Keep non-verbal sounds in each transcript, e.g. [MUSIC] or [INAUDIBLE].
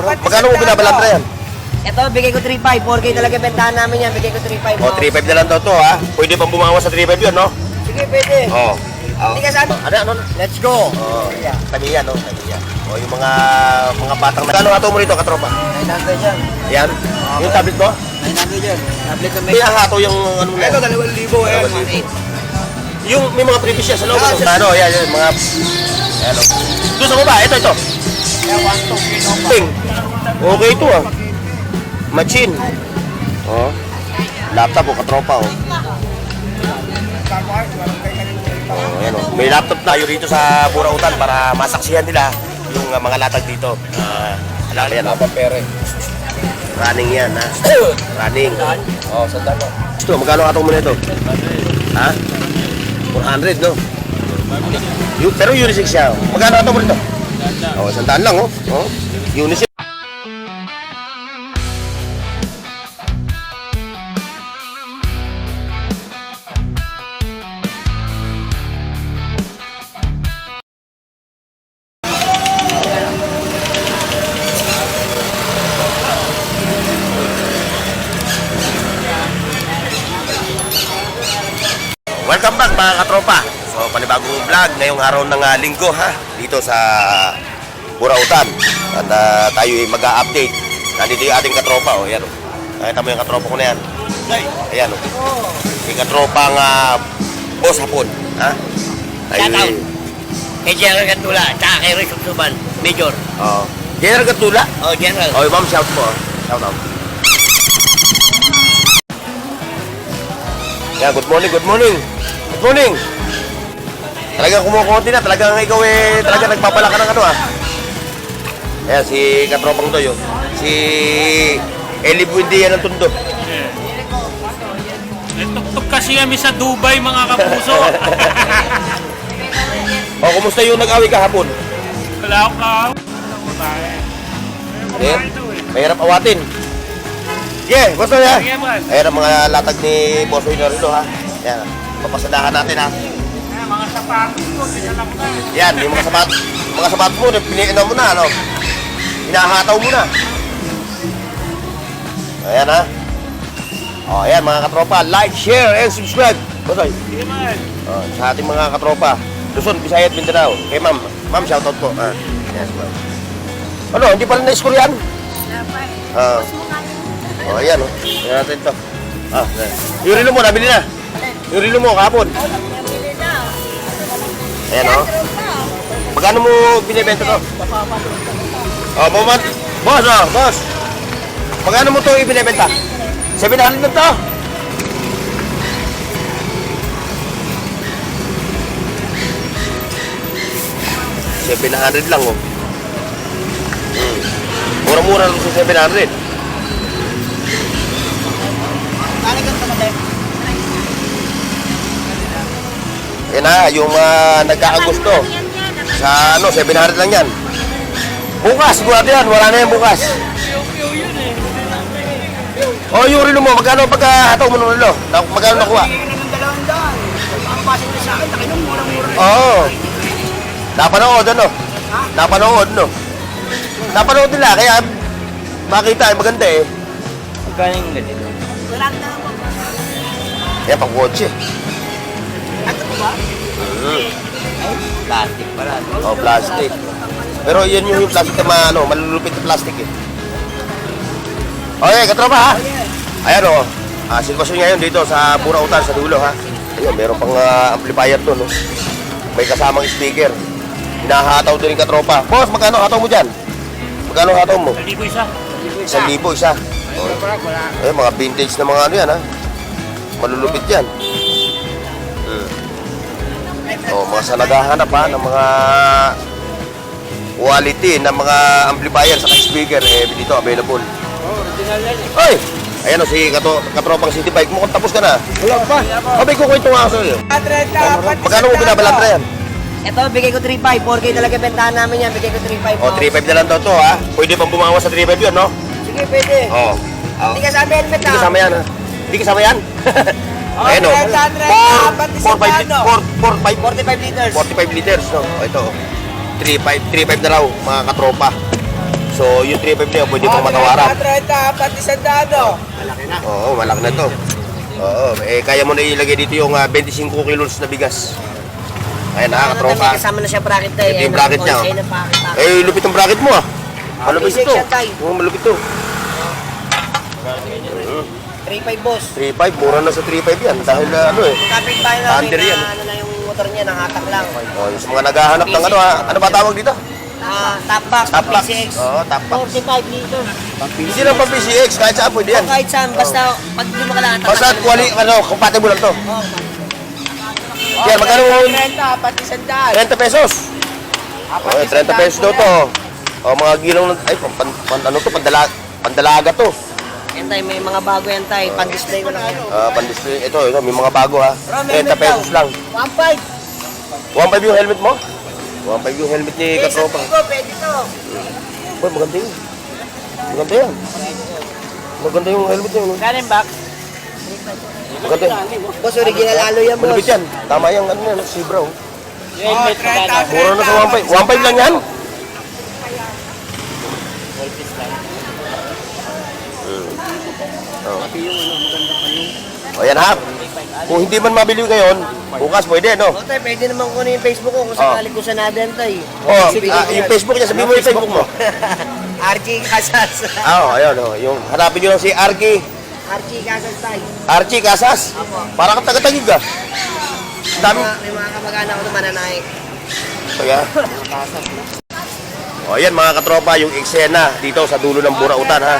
Magkano mo binabalatra yan? Ito, bigay ko 3.5. 4K talaga bentahan namin yan. Bigay ko 3.5. O, 3.5 na lang daw to ha. Pwede pang bumawas sa 3.5 yun, no? Sige, pwede. Oo. Oh. Hindi ka sabi. Ano, ano? Let's go. Oh, tamiya, no? Tamiya. O, yung mga mga batang na... Kano hato mo rito, katropa? 900 yan. Yan. Yung tablet mo? 900 yan. Tablet na May hato yung ano mo. Ito, 2,000 eh. 1,000. Yung may mga previous yan sa loob. Ah, no? sa- Ano, yan, yan, mga... Ayan, o. Doon sa baba, ito, ito. Kaya 1,200. Ping. Okay ito, ah. Machine. Oh. Laptop, o, katropa, oh. Oh, ayan, oh. May laptop tayo rito sa Burautan para masaksihan nila yung uh, mga latag dito. Ah, alam mo yan, oh. Running yan, ha? [COUGHS] Running. Oh, sa dalo. Ito, magkano katong mo nito? Ha? 400, no? Pero unisex siya. oh. Magkano katong mo nito? Oh, sandaan lang, oh. oh. Unisex. Ngayong araw ng ah, linggo ha dito sa Burautan. At ah, tayo ay mag-update. Nandito yung ating katropa oh, ayan oh. Nakita mo yung katropa ko na yan. Ay, ayan oh. Yung katropa nga boss hapon, ha? Tayo Shout out. ay- Kay General Gantula, tsaka kay Rick Subsuban, Major. Oh. General Gatula. Oh, General. Oh, ma'am, shout mo. oh. Shout out. Yeah, good morning, good morning. Good morning. Talagang kumukunti na, talagang ikaw eh, talagang nagpapala ka ng ano ah. Ayan, si Katropang Doy, oh. Si Eli Buendia ng Tundo. Eh, Tuktok kasi kami sa Dubai mga kapuso. O, [LAUGHS] Oh, kumusta yung nag-away kahapon? Wala akong tayo? Eh, mahirap awatin. Yeah, gusto niya. Ayan ang mga latag ni Boss Oy Norilo ha. Yan, papasadahan natin ha. Yan, yung mga sapat, mga sapat mo, piniinom mo na, ano? Hinahataw mo na. Ayan, ha? O, ayan, mga katropa, like, share, and subscribe. Bosoy, man. o, sa ating mga katropa, Luzon, Visayas, Mindanao. Kay ma'am, ma'am, shoutout po. Ah, yes, ma'am. Ano, hindi pa rin na-score yan? Ah. O, ayan, o. Ayan natin ito. Ah, ayan. Yung rilo mo, nabili na. Yung rilo mo, kahapon. Ayan, o. Magkano mo binibenta to? Oh, bumat. Boss, oh, boss. Magkano mo to ibinibenta? 700 na to. Seven hundred lang, oh. Hmm. Mura-mura lang sa 700. Yan na, yung uh, nagkakagusto. Sa ano, 700 lang yan. Bukas, sigurado yan. Wala na yan bukas. Oh, yung relo mo, magkano pagkahataw mo ng relo? Na, magkano nakuha? Oo. Oh. Napanood, ano? Napanood, no? Napanood nila, kaya makita, eh, maganda eh. Magkano yung ganito? Wala na naman. Kaya pang kotse. Mm. Plastic pala. Oh, plastic. Pero yan yung, yung plastic na ma- ano, malulupit na plastic eh. Okay, katropa ha? Ayan o. Ah, sitwasyon ngayon dito sa Burautan, sa dulo ha. Ayun, meron pang ah, amplifier to no. May kasamang speaker. Hinahataw din yung katropa. Boss, magkano hataw mo dyan? Magkano hataw mo? Hindi ko isa. Isang libo isa. Oh. Eh, mga vintage na mga ano yan ha. Malulupit yan. Oh, mga sa naghahanap ha ng mga quality ng mga amplifier sa speaker eh dito available. Oy! Ayan o, si kato, katropang city bike mo, kung tapos ka na. Wala pa. Abay, kukwento nga ako sa'yo. Magkano mo binabalatra yan? Ito, bigay ko 3.5. 4K talaga bentahan namin yan. Bigay ko 3.5. O, 3.5 na lang daw to ha. Pwede pang bumawas sa 3.5 yun, no? Sige, pwede. Oo. Oh. Hindi ka sabi helmet Hindi ah. kasama yan, ha? Hindi kasama yan? [LAUGHS] Oh, Ayan o. 300, apat na isang ano? 4, 45 liters. 45 liters, no? O, ito. 3.5, 3.5 na raw, mga katropa. So, yung 3.5 na yun, pwede pong matawaran. 30, pati sandado. Oo, malaki na to. Oo, eh, kaya mo na ilagay dito yung ah, 25 kilos na bigas. Ayan ha, Ano katropa. kasama na siya bracket tayo. Ito yung bracket niya, oh. Na bracket tayo. Eh, lupit ang bracket mo ah. Malupit Basic ito. malupit to. 3.5 boss. 3.5, mura na sa 3.5 yan. Dahil ah, ano eh. Kapit tayo namin Under yan. na ano na yung motor niya, nakatak lang. Oh, yung sa mga naghahanap ng ano ha. Ano ba tawag dito? Ah, top box, Top box. PCX. Oo, top box. 45 liters. Hindi lang pang PCX, kahit saan pwede yan. O kahit saan, basta pag di mo kailangan Basta quali, ano, compatible lang to. Oh, Yan, magkano yung 30, pati sandado. 30 pesos? Oh, 30 pesos daw to. Oh, mga gilong, ng- ay, pan, pan- ano to, pandala, pandalaga to. Yan tayo, may mga bago yan tayo. Pan-display ko lang yan. Ah, pan-display, ito, ito, may mga bago ha. 30 pesos lang. 1.5. 1.5 yung helmet mo? 1.5 yung helmet ni Katropa. Amigo, pwede to. Boy, maganda yun. Maganda yan. Maganda yung helmet niya. no? Galing box. Maganda yan. Boss, original alo yan, boss. Malupit yan. Tama yung ano yan, si bro. Oh, 30, Mura na sa 1.5. 1.5 lang yan? Oh. O yan ha. Kung hindi man mabili ngayon, bukas pwede, no? O pwede naman kunin yung Facebook ko kung Oh. sakali ko sa nadan tayo. Oh, ah, yung Facebook niya, sabihin mo yung Facebook mo. [LAUGHS] RG Casas. Ah, oh, ayun, oh. Yung, hanapin nyo lang si Arky. RG Casas tayo. Archie Casas. Para kang taga-tagig ka. Dami. Mga, may mga kamag-anak ko na mananaik. Kaya. O yan mga katropa, yung eksena dito sa dulo ng Burautan ha.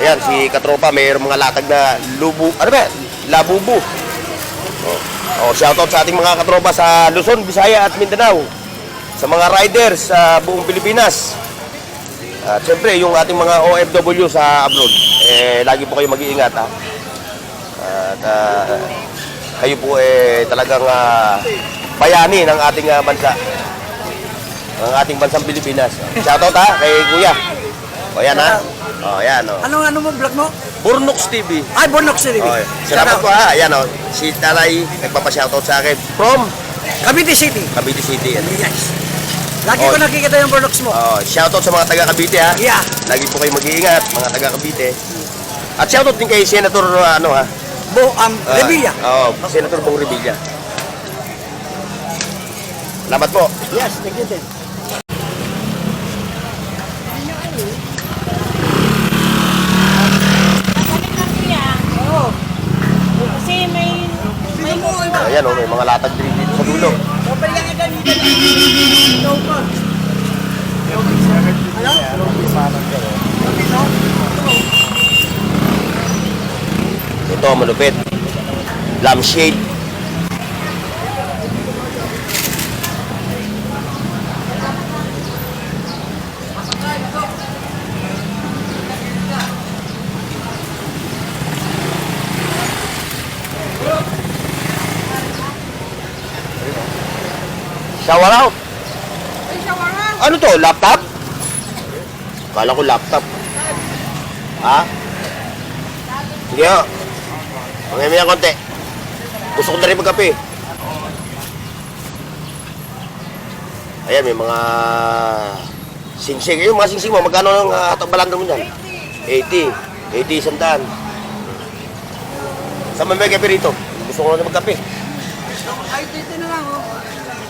Ayan, si katropa mayroong mga latag na lubu, ano ba? Labubu. O, o shoutout sa ating mga katropa sa Luzon, Visaya at Mindanao. Sa mga riders sa buong Pilipinas. At syempre, yung ating mga OFW sa abroad, eh, lagi po kayo mag-iingat ha. At ah, kayo po eh talagang ah, bayani ng ating ah, bansa. Ng ating bansang Pilipinas. Shoutout ha kay Kuya. O yan ha. O yan o. Anong ano mo, vlog mo? Burnox TV. Ay, Bonok City. O, salamat po ha. Ayan o. Si Taray nagpapa-shoutout sa akin from Cavite City. Cavite City. Yan. Yes. Lagi Oh. ko nakikita yung Bonox mo. O, shoutout sa mga taga Cavite ha. Yeah. Lagi po kayo mag-iingat mga taga Cavite. At shoutout din kay Senator ah, ano ha. Bo, um, Ah, Revilla. Oo, Senator Bong Revilla. Salamat po. Yes, thank you din. Kasi may may Ayan o, may mga latag din dito sa dulo. Ito, malupit. Lampshade. Shower out. Ano to? Laptop? Kala ko laptop. Ha? Sige o. Pangyamin konti. Gusto ko na rin magkape. Ayan, may mga singsing. Yung mga singsing mo, magkano ang uh, balanda mo dyan? 80. 80 isang daan. Saan mo may kape rito? Gusto ko na magkape. Ay, dito na lang, oh.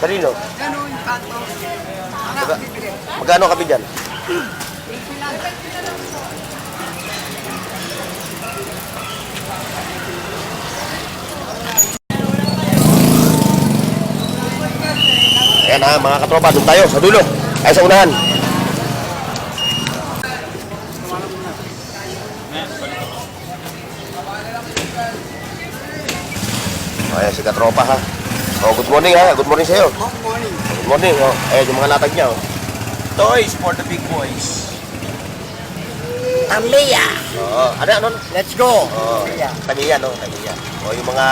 Kanino? Ganun, kanto. Maga- magkano kape dyan? Ayan ha, mga katropa, doon tayo, sa dulo. Ay, sa unahan. Ayan, si katropa ha. Oh, good morning ha, good morning sa'yo. Good morning. Good morning, oh. Ayan yung mga latag niya, oh. Toys for the big boys. Tamiya! Oo. Ano, ano? Let's go! Oo. Tamiya, no? Tamiya. O, yung mga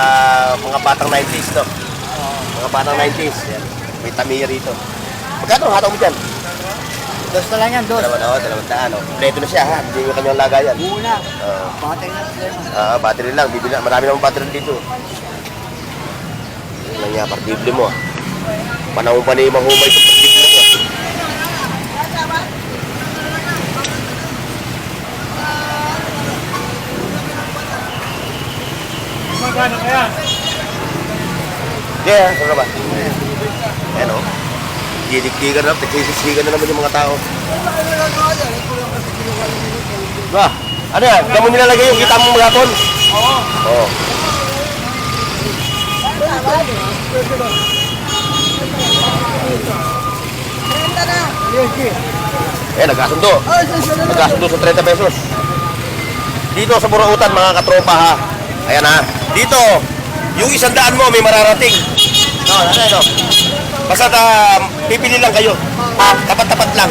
mga batang 90s, no? Mga batang 90s. Yan. May tamiya rito. Magkano ang hataw mo dyan? Dos na lang yan, dos. Dalawang ako, dalawang taan. Oh. Kompleto na siya ha, hindi yung kanyang lagayan. Muna. Oo. Battery na sila. Ah, battery lang, bibili na. Marami namang battery dito. Yan lang yan, partible mo. ah. Panahon pa na yung mahumay itong partible mo. Ah. Magkano kaya? Yeah, ano ba? Ayan o. Didikdigan na, nagsisisigan na naman yung mga tao. Ba, ano yan? Diyan mo nilalagay yung kita mong mga ton? Oo. Oo. Eh, nagkasundo. Nagkasundo sa 30 pesos. Dito sa Burautan, mga katropa ha. Ayan ha. Dito, yung isang daan mo may mararating. No, ano, ano. Basta uh, pipili lang kayo. Tapat-tapat lang.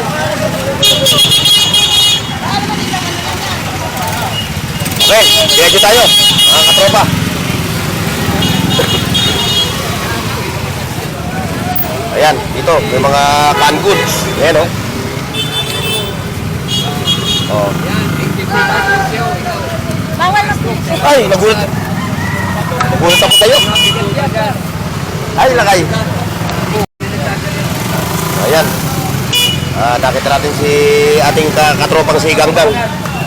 Okay, diretso tayo. Mga katropa. Ayan, dito, may mga canned goods. Ayan, oh. Oh. Bawal. Ay, nagulat. Nagulat ako sa'yo. Ay, lagay. Ayan. Ah, nakita natin si ating ka katropang si Ganggang.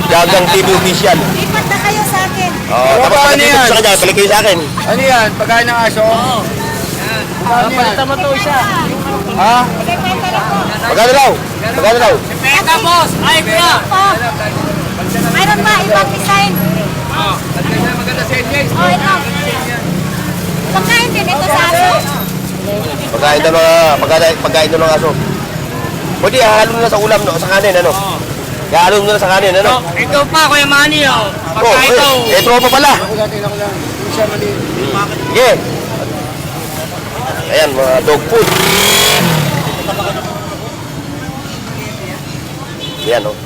Ganggang TV official. Lipat na kayo sa akin. Oh, Tropa, tapos ano yan? sa kanya, balik kayo sa akin. Ano yan? Pagkain ng aso? Oo. Palitan mo to isa. Ha? Magkano daw? Magkano daw? Peka, boss! Ay, kuya! Mayroon ba ibang design? Maganda sa inyo. Oh, ito. Pagkain din ito sa aso. Pagkain daw mga, pagkain, pagkain ng aso. Pwede, hahalo na sa ulam, no? Sa kanin, ano? Hahalo na sa kanin, ano? Ito pa, Kuya Manny, oh. Oh, eh, eh, tropa pala. Ako lang, tingnan ko lang. Yung siya mali. Sige. Ayan, mga dog food. Ayan, oh.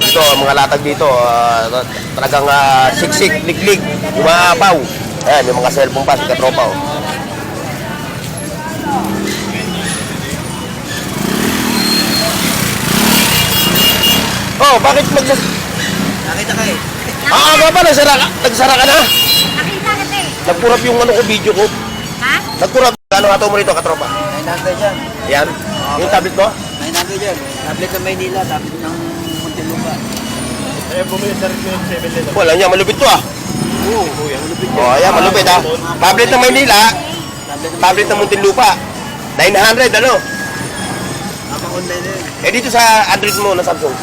Ito, ang mga latag dito, ah, talagang ah, siksik, liglig, umaapaw. Ayan, may mga cellphone pa, si katropa, oh. Oh, bakit magsas... Nakita ka eh. Ah, aga pa, nagsara ka, nagsara ka na? Nakita ka eh. Nagpurap yung ano ko, video ko. Ha? Nagpurap, ano nga mo rito, katropa? 900 yan. Yan. Yung tablet mo? 900 yan. Tablet ng Maynila, tablet ng Muntinlupa. Wala niya, malupit to ah. Oo, oh, yan. Malupit Oh, ayan, malupit ah. Tablet ng Maynila, tablet ng Muntinlupa. 900, ano? Habang online na yun. Eh, dito sa Android mo na Samsung,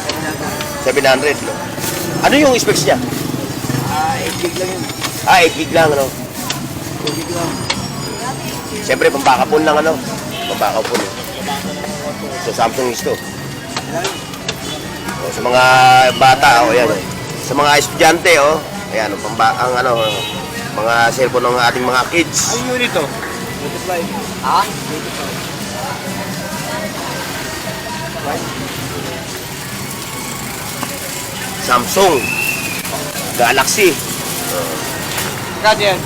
700, no? Ano yung specs niya? Ah, 8 gig lang yun. Ah, 8 gig lang, ano? 2 gig lang. Siyempre, pampakapon lang, ano? Pampakapon. Eh. So, Samsung is to. Oh, sa mga bata, oh, ayan. oh. Sa mga estudyante, oh. Ayan, oh, pamba, ang ano, mga cellphone ng ating mga kids. Ano yun ito? Multiply. Ha? Multiply. Samsung, Galaxy. Kano yan?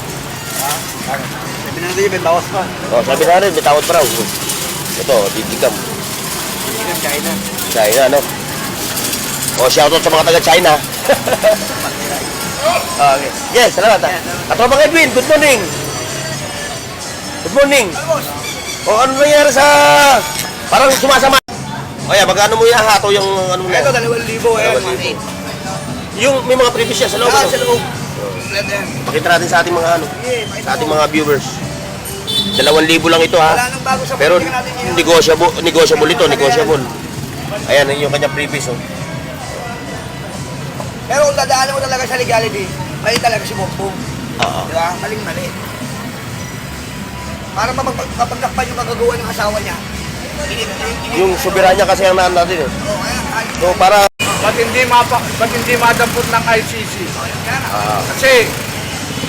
Sabi na natin may bawas pa. Oh, sabi na rin, may tawad pa raw. Ito, titigam. Hindi ng China. China, no? Oh, shoutout sa mga taga-China. [LAUGHS] okay. Yes, salamat. ah. Katropang Edwin, good morning. Good morning. Oh, ano nangyari sa... Parang sumasama. O yan, magkano mo ihahato yung ano mo? Ito, 2,000 eh. 2,000. Yung may mga previous siya sa loob. Ah, ano? sa loob. Pakita natin sa ating mga ano, sa ating mga viewers. 2,000 lang ito ha. Pero negotiable, negotiable ito, negotiable. Ayan, yung kanya previous. Oh. Pero kung dadaanan mo talaga sa legality, mali talaga si Bongbong. Oo. Di ba? Maling mali. Para mapag- mapagtakpan yung kagagawa ng asawa niya. Yung soberanya kasi ang naan natin eh. Kaya, So para Ba't hindi, mapa, ba't hindi madampot ng ICC? ah, Kasi,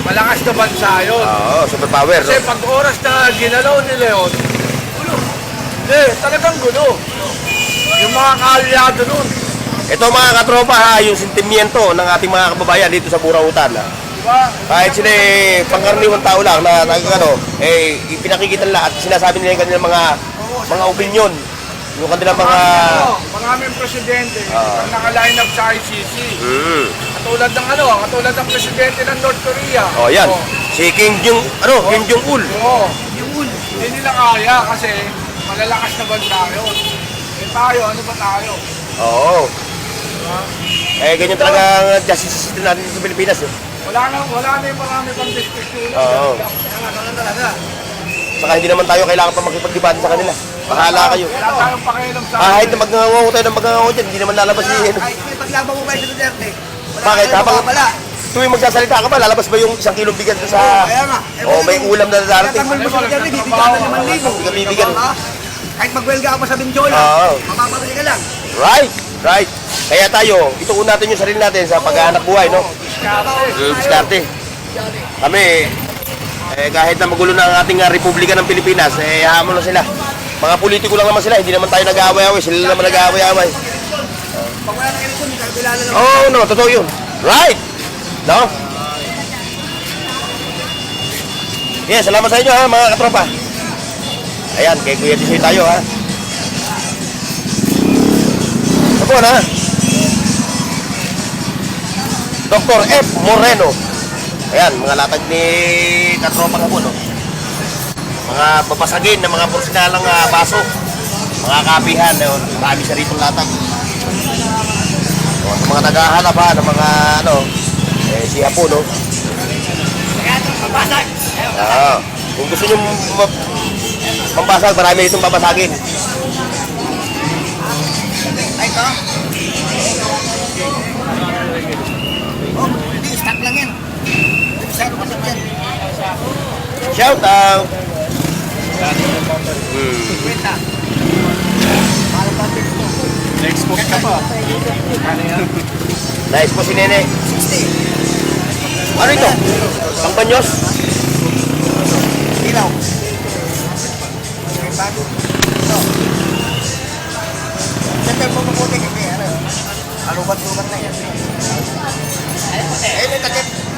malakas na bansa yun. Oo, superpower. Kasi No? pag oras na ginalaw ni Leon, gulo. Hindi, talagang gulo. Yung mga kaalyado nun. Ito mga katropa ha, yung sentimiento ng ating mga kababayan dito sa Burautan. Ha. Diba? Kahit sila eh, pangkaraniwang tao lang na, na ano, eh, ipinakikita nila at sinasabi nila yung kanilang mga mga opinion. Yung kanilang mga... Ano, mga aming presidente, Ah. pag naka-line up sa ICC, Mm. katulad ng ano, katulad ng presidente ng North Korea. Oh, yan. Oh. Si Kim Jong, ano, Kim Jong-un. Oo. Hindi nila kaya kasi malalakas na bansa yun. Eh tayo, ano ba tayo? Oo. Eh, ganyan talaga ang justice system natin sa Pilipinas. Eh. Wala na, wala na yung marami pang diskusyon. Oo. Saka hindi naman tayo kailangan pa makipagdebate sa kanila. Bahala kayo. Wala tayong pakialam sa Kahit na magngangaw tayo ng magngangaw dyan, hindi naman lalabas yun. Kahit may mo kayo sa Duterte. wala Bakit? kayong Habang mawawala. tuwing magsasalita ka ba, lalabas ba yung isang kilong bigat sa... Kaya nga. eh, Oh, may ulam na darating. Tatanggol mo sa Duterte, bibigyan ka naman libo. Hindi ka bibigyan. Tama? Kahit magwelga ka pa sa Benjola, Oo. mamamabali ka lang. Right, right. Kaya tayo, ituon natin yung sarili natin sa paghahanap buhay, no? Diskarte. Kami, eh, kahit na magulo na ang ating ah, Republika ng Pilipinas, eh, hamon na sila. Mga politiko lang naman sila, hindi naman tayo nag-aaway-away, sila naman nag-aaway-away. Pag wala ng eleksyon, kilala ng Oo, oh, no, totoo yun. Right! No? Yeah, salamat sa inyo ha, mga katropa. Ayan, kay Kuya Tisoy tayo ha. Ako na. Dr. F. Moreno. Ayan, mga latag ni katropa nga po, no? Mga papasagin na mga porsinalang uh, baso. Mga kapihan, no? Marami sa rito latag. O, sa mga naghahanap ha, ng mga ano, eh, siya po, no? Ah, kung gusto nyo ma- mambasag, marami itong babasagin. Ay, ito. Oh, hindi, stock lang yan. Masyado pa yan. Shout out! Pati ko. Export ka pa. Nice po si Nene. 60. Ano ito? Pangpanyos? Ilaw. Bago. Ito. Siyempre mo mabuti kasi ano. Alubat-lubat na yan. Eh, may takip.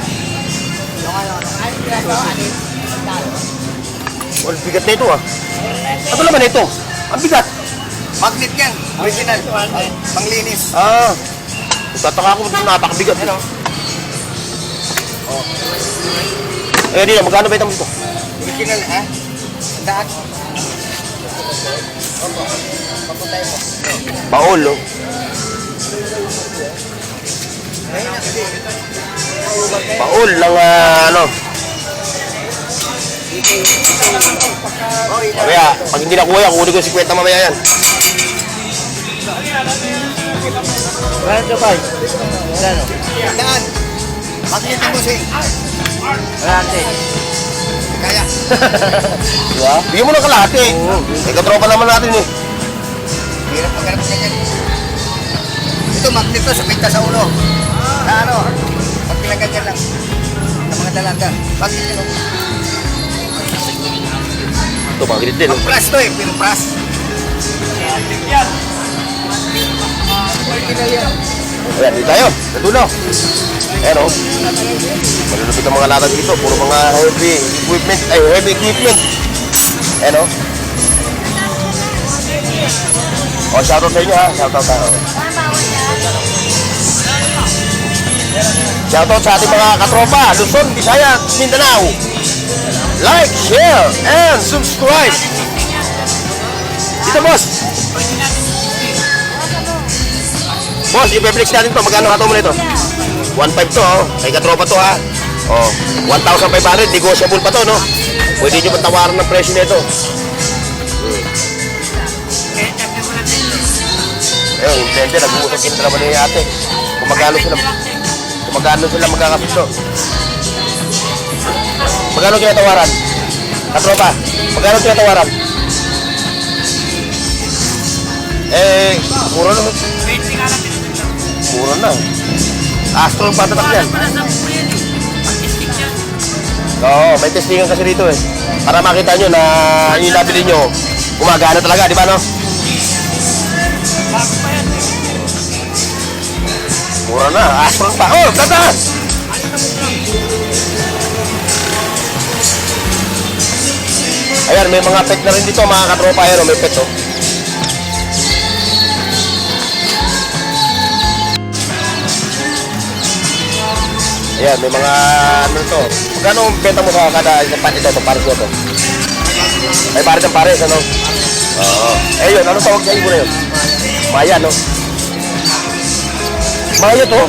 Yung ano, ano. Well, bigat na ito ah. Ano naman ito? Ang bigat. Magnet yan. Original. Panglinis. Ah. Tataka ako kung napakabigat. Ano? Eh, di na, magkano ba itong ito? Original, ha? Daan. Baol, no? Ayun na, Baol ng ah, ano. Kaya, pag hindi nakuha yan, kukunin ko yung 50 mamaya yan. Ganito pa. Ano? Daan. Magnet yung busing. Kalate. Kaya. [LAUGHS] Diba? Bigyan mo ng kalahati. Eh, katropa naman natin eh. Hirap maghanap ng ganyan. Ito, magnet to sa pinta sa ulo. Na ano, pag pinaganyan lang. Sa mga dalaga. Magnet yun. Ito, magigit din. oh. Pang plus to eh, pero plus. Ayan, dito tayo. Sa dulo. Ayan o. Malulupit ang mga latag dito. Puro mga heavy equipment. Ay, heavy equipment. Ayan o. O, shoutout sa inyo ha. Shoutout tayo. Shoutout sa ating mga katropa. Luzon, Visayas, Mindanao. Like, share, and subscribe. Dito, boss. Boss, i-flex natin to. Magkano hato mo nito? 1.5 to, oh. Kay katropa to, ha? Oh, 1,500. Negotiable pa to, no? Pwede nyo patawaran ng presyo nito. Hmm. Ayun, yung tender, nag-uusap yung dalawa ni ate. Kung magkano sila, magkano sila magkakasundo. Magkano kinatawaran? Katropa, magkano kinatawaran? Eh, mura na. Mura na. Astro ang patatak yan. Oo, may testingan kasi rito eh. Para makita nyo na yung nabili nyo, gumagana talaga, di ba no? Mura na, astro pa. Oh, tataas! Ayan, may mga pet na rin dito, mga katropa. Ayan, oh, may pet oh. Ayan, may mga ano to. Magkano ang benta mo sa kada isang pares ito, pares na to? Ay, pares ng pares, ano? Oo. Eh yun, ano tawag sa ibo na yun? Maya, no? Maya to?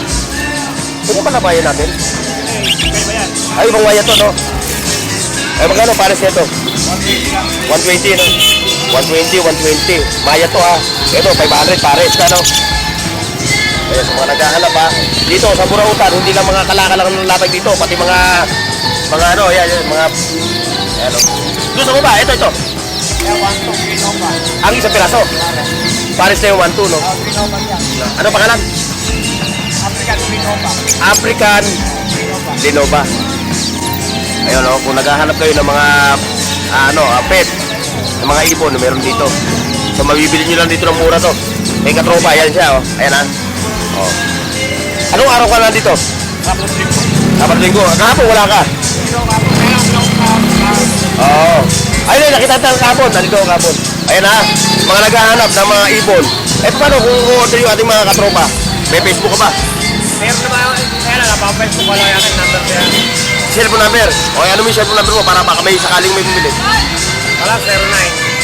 Pwede ba na maya natin? Ay, ibang waya to, no? Eh, magkano pares nito? 120, no? 120, 120. Maya to, ha? Ito, 500 pares ka, no? Ayan, sa mga naghahanap, ha? Dito, sa Burautan, hindi lang mga kalakal lang ng latag dito, pati mga, mga ano, yan, yan, mga, ayan, no? Doon sa baba, ito, ito. Ang isang piraso. Pares na yung 1-2, no? Ano pangalan? African Linova. Ayun, oh, kung naghahanap kayo ng mga ah, ano, ah, pet, ng mga ibon, meron dito. So mabibili nyo lang dito ng mura to. May katropa, yan siya, oh. Ayan ah. Oh. Anong araw ka nandito? Kapag linggo. Kahapon wala ka. Oo. Ayun, nakita tayo kahapon. Nandito ako kahapon. Ayan ha. Mga naghahanap ng mga ibon. Eh, paano kung order yung ating mga katropa? May Facebook ka ba? Meron naman, kaya lang, napapFacebook ko lang yung number kaya. Cellphone number. O, ano mo yung cellphone number mo para baka may sakaling may bumili. Wala, 09.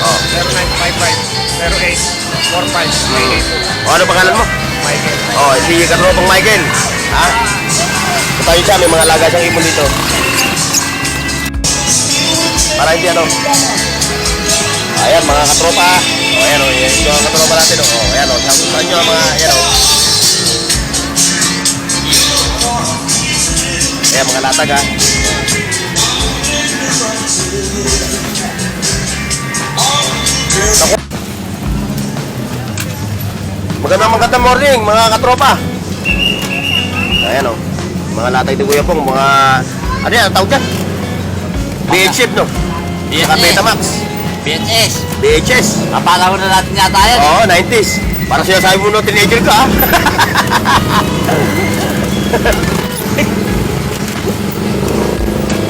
Oh. 0955 08 45 O, ano pangalan mo? Michael. O, si katropang Michael. Ha? Patayin siya, may mga laga siyang ibon dito. Para hindi ano. Ayan, mga katropa. O, ayan o, yung mga katropa natin o. Ayan o, sa inyo mga, ayan Ayan, mga latag ha. Naku. Magandang magandang morning mga katropa. Ayan o. Mga latay ni Kuya Pong, mga... Ano yan, ang tawag dyan? BHF no? Saka Betamax. BHS. BHS. Kapala na natin yata yan. Oo, 90s. Para sinasabi mo no, teenager ka ah. [LAUGHS]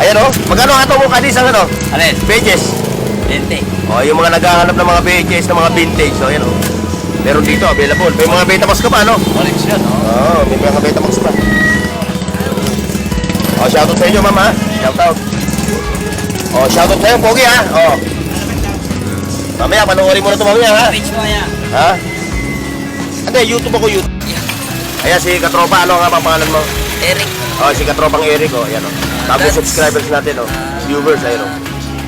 Ayan o, magkano nga ito mo kadis ang ano? Alin? BHS. Lente. O, yung mga naghahanap ng mga VHS na mga vintage. So, ayan o. Meron dito, available. May mga Betamax ka pa, no? Collection, oh. Oo, may mga Betamax pa. O, shoutout sa inyo, ma'am, ha? Shoutout. O, shoutout sa'yo, Pogi, ha? O. Mamaya, panoorin mo na ito mamaya, ha? Page mo yan. Ha? Hindi, YouTube ako, YouTube. Ayan, si Katropa, ano nga ba pangalan mo? Eric. O, si Katropang Eric, o, ayan, o. That's- subscribers natin, o. Viewers, ayun, o.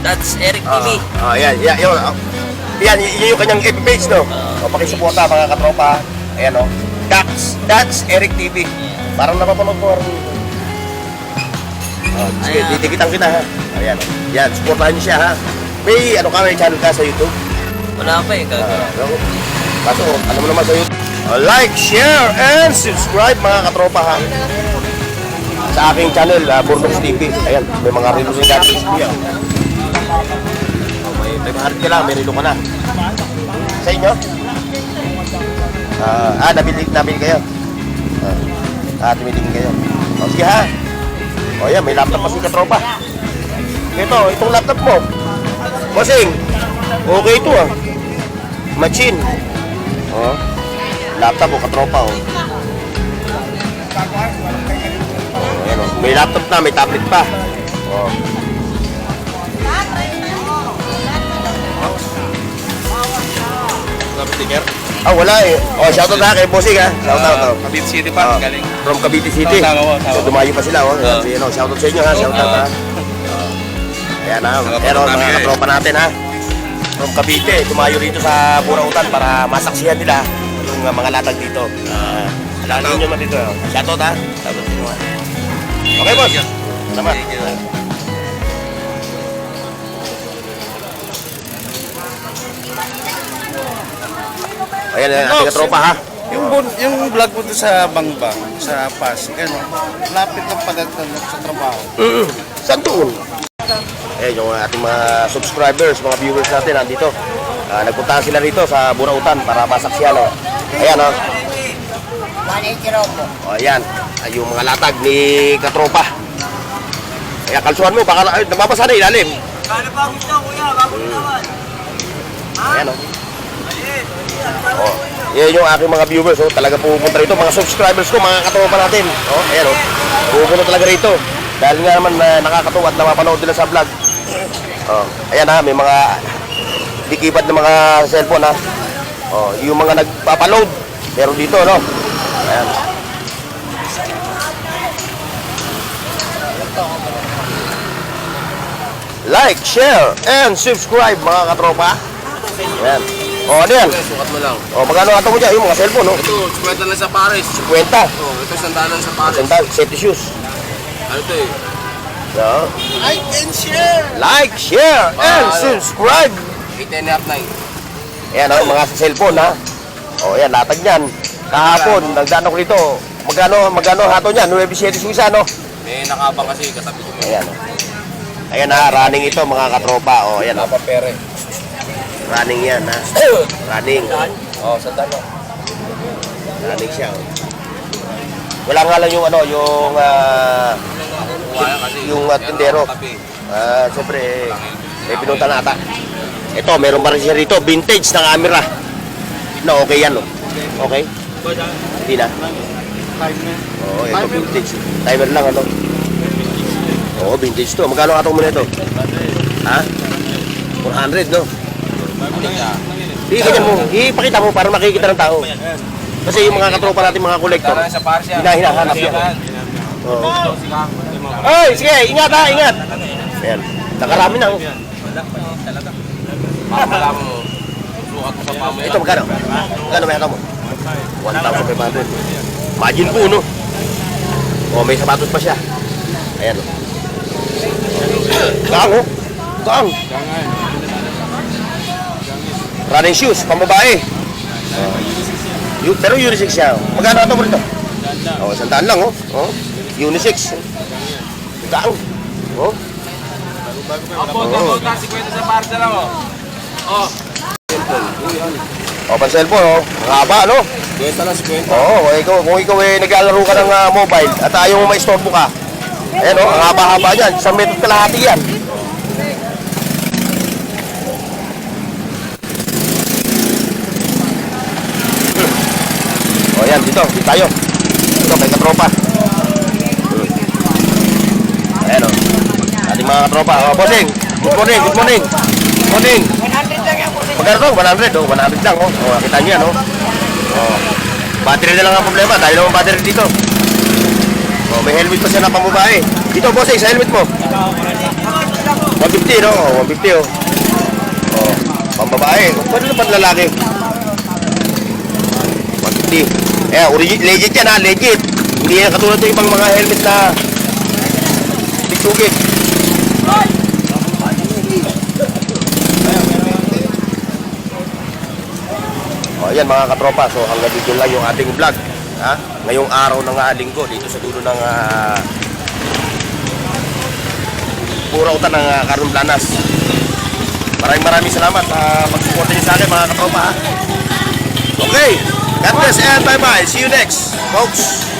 That's Eric Ah, TV. ah, yan, yan, yun. ah. Yan, yun yung kanyang FB page, no? O, pakisuporta, mga katropa. Ayan, no? That's, that's Eric TV. Parang napapanood ko rin. Oh, sige, titikitan kita, ha? Ayan, o. Yan, supportahan niyo siya, ha? May, ano ka, may channel ka sa YouTube? Wala pa eh. Ah, Gagawin. no? Kaso, ano mo naman sa YouTube? Oh, like, share, and subscribe, mga katropa, ha? Sa aking channel, uh, Burnox TV. Ayan, may mga relo rin dati. Oh, may, may maharit ka lang, may relo ka na. Sa inyo? Ah, ah, nabili, nabili kayo. Ah, ah tumitingin kayo. O, sige ha. O yan, may laptop pa si katropa. Ito, itong laptop mo. Bossing, okay ito ah. Machine. Oh. Laptop o katropa oh. Oh, ayan, oh. May laptop na, may tablet pa. Oh. Ah, wala eh. Oh, shoutout na kay Bossing ha. Shoutout. oh. Cavite City Ah, pa, galing. From Cavite City. Oh, tama So, po. dumayo pa sila. Oh. Ah. Ayan, oh, shoutout sa inyo ha. Shoutout ha. Ayan na. Oh, namin mga eh. katropa natin ha. From Cavite, tumayo rito sa Burautan para masaksihan nila yung uh, mga latag dito. Uh, Alam nyo naman dito. Oh. Shoutout ha. Shoutout sa inyo ha. Okay boss. Salamat. Ayan, ayan, ating katropa ha. Yung, bun- yung vlog mo doon sa Bangbang, sa Pasig, ano, lapit lang pagdatanong sa trabaho. Mm. Saan doon? Eh, yung ating mga subscribers, mga viewers natin nandito. Ah, nagpuntahan sila rito sa Burautan para masaksiyan. Oh. Ayan, oh. 180 po. oh. ayan. Ay, yung mga latag ni Katropa. Ayan, kalsuhan mo, baka ay, nababasa na ilalim. Kano pa gusto, kuya? Bago naman. Ayan, oh. Oh, yan yung aking mga viewers, oh. Talaga pupunta rito. Mga subscribers ko, mga katropa natin. Oh, ayan, oh. Pupunta talaga rito. Dahil nga naman na nakakatuwa at napapanood nila sa vlog. Oh, ayan ha, may mga dikipad ng mga cellphone ha. Oh, yung mga nagpapaload, meron dito, no? Ayan. Like, share, and subscribe mga katropa. Ayan. O, ano yan? Sukat mo lang. O, magkano ato mo dyan? Yung mga cellphone, no? Ito, kwenta lang sa pares. 50. Oh, ito sandalan sa pares. Sandal, safety shoes. Ano to eh? No? Like and share! Like, share, and subscribe. 8 and a half, 9. Ayan, o, mga cellphone, ha? O, ayan, latag niyan. Kahapon, nagdaan ako rito. Magkano, magkano hato niyan? 9.7 Suiza, no? May nakabang kasi katabi ko. Ayan, o. Ayan na, running ito, mga katropa. O, ayan, o. Pere. Running yan, ha? [CLEARS THROAT] Running. Oh, sandalo. Running siya, o. Wala nga lang yung ano, yung ah, kasi. Yung, uh, tindero. Ah, siyempre, eh, may pinunta na ata. Ito, meron pa rin siya rito, vintage na camera. Na okay yan, no? Okay? Hindi na? Oo, ito vintage. Timer lang, ano? Oo, vintage to. Magkano katong mo na ito? Ha? 400, no? Hindi, ganyan mo. Ipakita mo para makikita ng tao. Kasi yung mga katropa natin, mga kolektor, hinahanap yan. Oo. Ay, sige, ingat ha, ingat. Ayan, nakarami na. oh. Para malaman mo. Ito, magkano? Magkano may mo? 1,500. Imagine po, no? O, may sapatos pa siya. Ayan, o. Gang, oh. Gang. Running shoes, pambabae. Oh. Yu- pero unisex siya. oh. Magkano ito mo rito? Oh, sandaan lang, oh. oh. Unisex. Gang. Oh. Opo, opo, kasi kwenta sa na lang oh. Oh, O, pan cellphone, oh. Ang haba, no? Kwenta lang si kwenta. Oo, oh, ikaw, kung ikaw eh, naglalaro ka ng ah, mobile at ayaw mo maistorbo ka, ayan o, ang haba-haba niyan, isang metro kalahati yan. O yan, dito, dito tayo. Dito, kay katropa. Ayan o, ating mga katropa. O, bossing, good morning, good morning. Good morning. 100 lang yan, Magkano to? 100, oh, 100 lang, oh. O, kita niyo yan, oh. Oh. Battery na lang ang problema dahil naman battery dito. Oh, may helmet pa siya na pambabae. Dito bossing sa helmet mo. 150 no? Oh, 150 oh. Oh, pambabae. Pwede na panlalaki. 150. Eh, origin, legit yan ha, legit. Hindi yan katulad ng ibang mga helmet na tigsugit. O yan mga katropa, so hanggang dito lang yung ating vlog. Ha? Ngayong araw ng uh, linggo dito sa dulo ng uh, Purautan ng uh, Karun Planas. Maraming maraming salamat sa pagsuporta niyo sa akin mga katropa. ha? Okay, God bless and bye bye. See you next, folks.